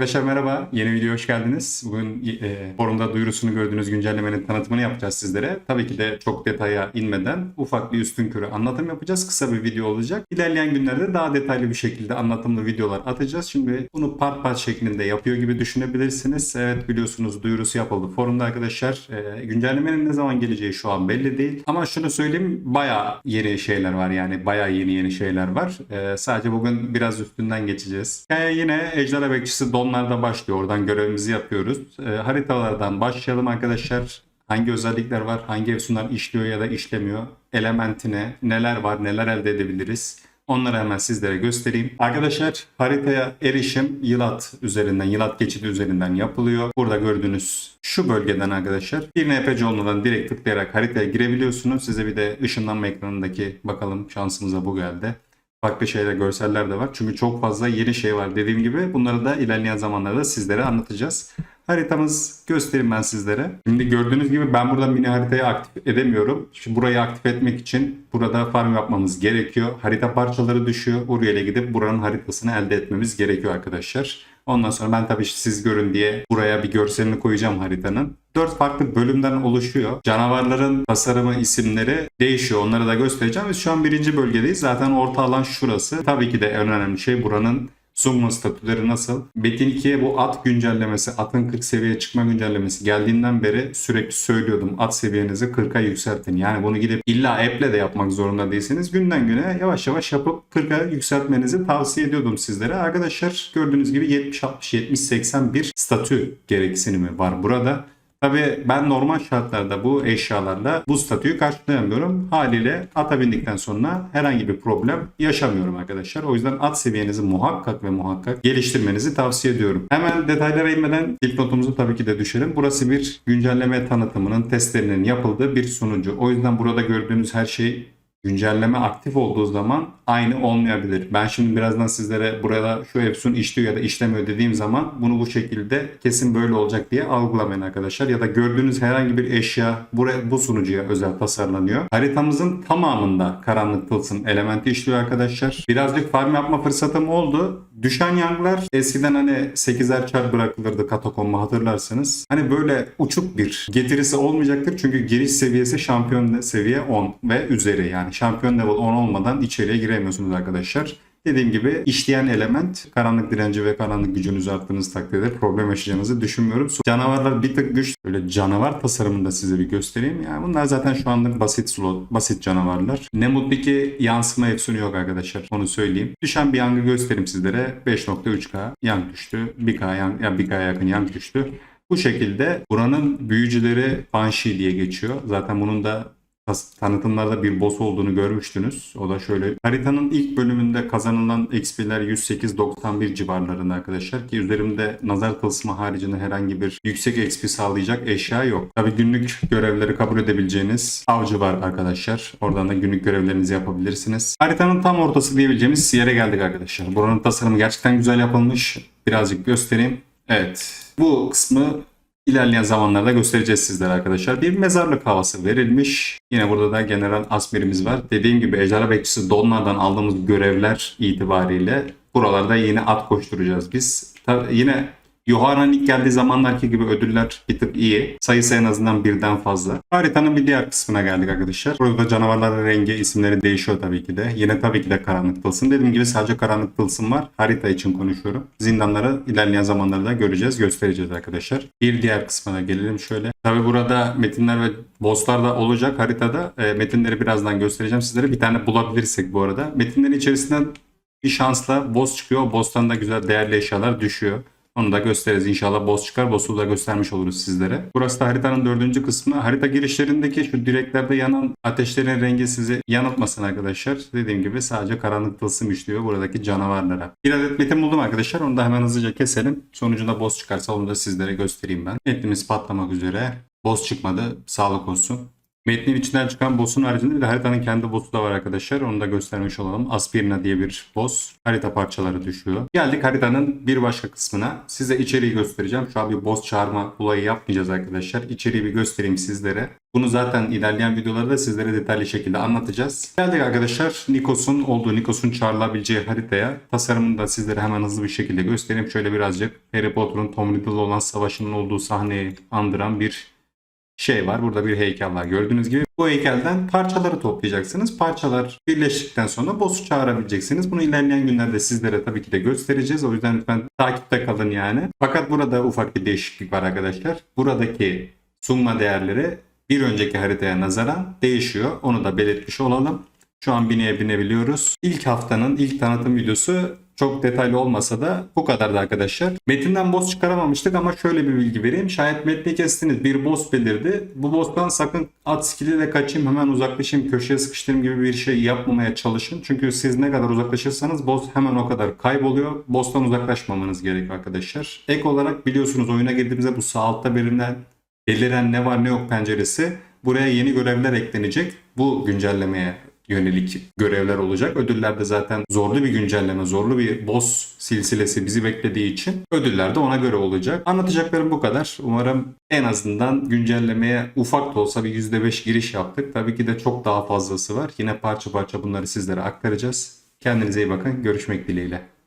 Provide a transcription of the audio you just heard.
Arkadaşlar merhaba, yeni videoya hoş geldiniz. Bugün e, forumda duyurusunu gördüğünüz güncellemenin tanıtımını yapacağız sizlere. Tabii ki de çok detaya inmeden ufak bir üstün körü anlatım yapacağız. Kısa bir video olacak. İlerleyen günlerde daha detaylı bir şekilde anlatımlı videolar atacağız. Şimdi bunu part part şeklinde yapıyor gibi düşünebilirsiniz. Evet biliyorsunuz duyurusu yapıldı forumda arkadaşlar. E, güncellemenin ne zaman geleceği şu an belli değil. Ama şunu söyleyeyim bayağı yeni şeyler var yani bayağı yeni yeni şeyler var. E, sadece bugün biraz üstünden geçeceğiz. Hikaye yine Ejderha Bekçisi Donlar'da başlıyor. Oradan görevimizi yapıyoruz. E, haritalardan başlayalım arkadaşlar. Hangi özellikler var, hangi efsunlar işliyor ya da işlemiyor, elementine, neler var, neler elde edebiliriz. Onları hemen sizlere göstereyim. Arkadaşlar haritaya erişim Yılat üzerinden, Yılat geçidi üzerinden yapılıyor. Burada gördüğünüz şu bölgeden arkadaşlar bir NPC olmadan direkt tıklayarak haritaya girebiliyorsunuz. Size bir de ışınlanma ekranındaki bakalım şansımıza bu geldi farklı şeyler, görseller de var. Çünkü çok fazla yeni şey var dediğim gibi. Bunları da ilerleyen zamanlarda sizlere anlatacağız. Haritamız göstereyim ben sizlere. Şimdi gördüğünüz gibi ben burada mini haritayı aktif edemiyorum. Şimdi burayı aktif etmek için burada farm yapmamız gerekiyor. Harita parçaları düşüyor. Buraya gidip buranın haritasını elde etmemiz gerekiyor arkadaşlar. Ondan sonra ben tabii siz görün diye buraya bir görselini koyacağım haritanın. Dört farklı bölümden oluşuyor. Canavarların tasarımı, isimleri değişiyor. Onları da göstereceğim. Biz şu an birinci bölgedeyiz. Zaten orta alan şurası. Tabii ki de en önemli şey buranın Summa statüleri nasıl? Metin 2'ye bu at güncellemesi, atın 40 seviyeye çıkma güncellemesi geldiğinden beri sürekli söylüyordum. At seviyenizi 40'a yükseltin. Yani bunu gidip illa app'le de yapmak zorunda değilsiniz. Günden güne yavaş yavaş yapıp 40'a yükseltmenizi tavsiye ediyordum sizlere. Arkadaşlar gördüğünüz gibi 70, 60, 70, 80 bir statü gereksinimi var burada. Tabii ben normal şartlarda bu eşyalarla bu statüyü karşılayamıyorum. Haliyle ata bindikten sonra herhangi bir problem yaşamıyorum arkadaşlar. O yüzden at seviyenizi muhakkak ve muhakkak geliştirmenizi tavsiye ediyorum. Hemen detaylara inmeden ilk notumuzu tabii ki de düşelim. Burası bir güncelleme tanıtımının testlerinin yapıldığı bir sunucu. O yüzden burada gördüğünüz her şey güncelleme aktif olduğu zaman aynı olmayabilir. Ben şimdi birazdan sizlere burada şu Efsun işliyor ya da işlemiyor dediğim zaman bunu bu şekilde kesin böyle olacak diye algılamayın arkadaşlar. Ya da gördüğünüz herhangi bir eşya buraya, bu sunucuya özel tasarlanıyor. Haritamızın tamamında karanlık tılsım elementi işliyor arkadaşlar. Birazcık farm yapma fırsatım oldu. Düşen yanglar eskiden hani 8'er çar bırakılırdı katakomba hatırlarsanız. Hani böyle uçuk bir getirisi olmayacaktır. Çünkü giriş seviyesi şampiyon seviye 10 ve üzeri yani şampiyon level 10 olmadan içeriye giremiyorsunuz arkadaşlar. Dediğim gibi işleyen element karanlık direnci ve karanlık gücünüzü arttığınız takdirde problem yaşayacağınızı düşünmüyorum. Canavarlar bir tık güç. Böyle canavar tasarımını da size bir göstereyim. Yani bunlar zaten şu anlık basit slot, basit canavarlar. Ne mutlu ki yansıma efsunu yok arkadaşlar. Onu söyleyeyim. Düşen bir yangı göstereyim sizlere. 5.3K yang düştü. 1K yang, yani 1K'ya yakın yang düştü. Bu şekilde buranın büyücüleri Banshee diye geçiyor. Zaten bunun da tanıtımlarda bir boss olduğunu görmüştünüz. O da şöyle haritanın ilk bölümünde kazanılan XP'ler 108-91 civarlarında arkadaşlar ki üzerimde nazar tılsımı haricinde herhangi bir yüksek XP sağlayacak eşya yok. Tabi günlük görevleri kabul edebileceğiniz avcı var arkadaşlar. Oradan da günlük görevlerinizi yapabilirsiniz. Haritanın tam ortası diyebileceğimiz yere geldik arkadaşlar. Buranın tasarımı gerçekten güzel yapılmış. Birazcık göstereyim. Evet. Bu kısmı İlerleyen zamanlarda göstereceğiz sizlere arkadaşlar. Bir mezarlık havası verilmiş. Yine burada da General Asmir'imiz var. Dediğim gibi Ejderha Bekçisi Donlar'dan aldığımız görevler itibariyle buralarda yine at koşturacağız biz. Tabii yine Yohana'nın ilk geldiği zamanlarki gibi ödüller bir tık iyi. Sayısı en azından birden fazla. Haritanın bir diğer kısmına geldik arkadaşlar. Burada canavarların rengi, isimleri değişiyor tabii ki de. Yine tabii ki de karanlık tılsım. Dediğim gibi sadece karanlık tılsım var. Harita için konuşuyorum. Zindanları ilerleyen zamanlarda göreceğiz, göstereceğiz arkadaşlar. Bir diğer kısmına gelelim şöyle. Tabii burada metinler ve bosslar da olacak haritada. E, metinleri birazdan göstereceğim sizlere. Bir tane bulabilirsek bu arada. Metinlerin içerisinden bir şansla boss çıkıyor. Boss'tan da güzel değerli eşyalar düşüyor. Onu da gösteririz. İnşallah boss çıkar. Boss'u da göstermiş oluruz sizlere. Burası da haritanın dördüncü kısmı. Harita girişlerindeki şu direklerde yanan ateşlerin rengi sizi yanıltmasın arkadaşlar. Dediğim gibi sadece karanlık tılsım işliyor buradaki canavarlara. Bir adet metin buldum arkadaşlar. Onu da hemen hızlıca keselim. Sonucunda boss çıkarsa onu da sizlere göstereyim ben. Metnimiz patlamak üzere. Boss çıkmadı. Sağlık olsun. Metnin içinden çıkan boss'un haricinde bir de haritanın kendi boss'u da var arkadaşlar. Onu da göstermiş olalım. Aspirina diye bir boss. Harita parçaları düşüyor. Geldik haritanın bir başka kısmına. Size içeriği göstereceğim. Şu an bir boss çağırma olayı yapmayacağız arkadaşlar. İçeriği bir göstereyim sizlere. Bunu zaten ilerleyen videolarda sizlere detaylı şekilde anlatacağız. Geldik arkadaşlar Nikos'un olduğu, Nikos'un çağrılabileceği haritaya. Tasarımını da sizlere hemen hızlı bir şekilde göstereyim. Şöyle birazcık Harry Potter'ın Tom Riddle olan savaşının olduğu sahneyi andıran bir şey var. Burada bir heykel var. Gördüğünüz gibi bu heykelden parçaları toplayacaksınız. Parçalar birleştikten sonra boss'u çağırabileceksiniz. Bunu ilerleyen günlerde sizlere tabii ki de göstereceğiz. O yüzden lütfen takipte kalın yani. Fakat burada ufak bir değişiklik var arkadaşlar. Buradaki sunma değerleri bir önceki haritaya nazaran değişiyor. Onu da belirtmiş olalım. Şu an bineye binebiliyoruz. İlk haftanın ilk tanıtım videosu çok detaylı olmasa da bu kadardı arkadaşlar. Metinden boss çıkaramamıştık ama şöyle bir bilgi vereyim. Şayet metni kestiniz bir boss belirdi. Bu boss'tan sakın at skill'iyle kaçayım hemen uzaklaşayım köşeye sıkıştırayım gibi bir şey yapmamaya çalışın. Çünkü siz ne kadar uzaklaşırsanız boss hemen o kadar kayboluyor. Boss'tan uzaklaşmamanız gerekiyor arkadaşlar. Ek olarak biliyorsunuz oyuna girdiğimizde bu sağ altta beliren, beliren ne var ne yok penceresi buraya yeni görevler eklenecek. Bu güncellemeye yönelik görevler olacak. Ödüller de zaten zorlu bir güncelleme, zorlu bir boss silsilesi bizi beklediği için ödüller de ona göre olacak. Anlatacaklarım bu kadar. Umarım en azından güncellemeye ufak da olsa bir %5 giriş yaptık. Tabii ki de çok daha fazlası var. Yine parça parça bunları sizlere aktaracağız. Kendinize iyi bakın. Görüşmek dileğiyle.